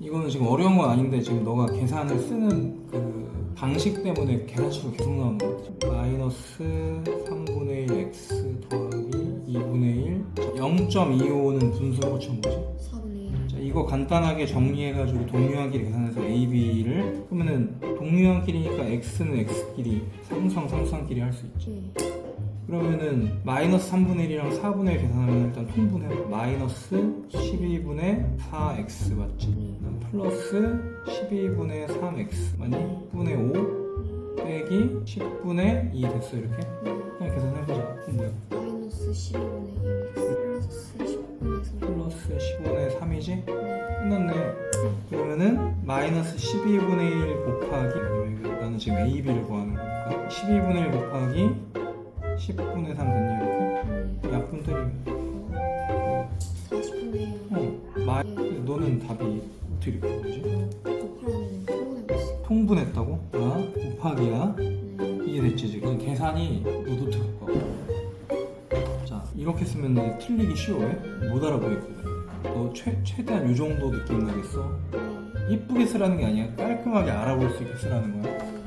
이거는 지금 어려운 건 아닌데 지금 너가 계산을 쓰는 그 방식 때문에 계산식으로 계속 나오는 거 같아. 마이너스 3분의 1 x 더하기 2분의 1 0.25는 분수로 고친 거지. 4분의 1 자, 이거 간단하게 정리해가지고 동류한끼리 계산해서 a, b를 그러면은 동류한끼리니까 x는 x끼리 상수항 상수항끼리 할 수 있지. 네 그러면은 마이너스 3분의 1이랑 4분의 1 계산하면 일단 통분해 마이너스 12분의 4x 맞지? 플러스 12분의 3x 맞니? 10분의 5 빼기 10분의 2 됐어 이렇게? 그냥 계산해보자 뭐야? 마이너스 12분의 1 플러스 10분의 3 플러스 10분의 3이지? 네. 끝났네 그러면은 마이너스 12분의 1 곱하기 나는 지금 a, b를 구하는 거니까 12분의 1 곱하기 10분의 3 됐니 이렇게? 네. 약분 때리면 40분의 1 어, 마, 너는 답이 어떻게 이렇게 되지? 곱하라는 통분해봤어요 통분했다고? 아, 곱하기야? 네 이게 됐지 지금 계산이 노트 갖고 자 이렇게 쓰면 은 틀리기 쉬워 못 알아보겠거든 너 최, 최대한 이 정도 느낌 나겠어? 네. 이쁘게 쓰라는 게 아니야 깔끔하게 알아볼 수 있게 쓰라는 거야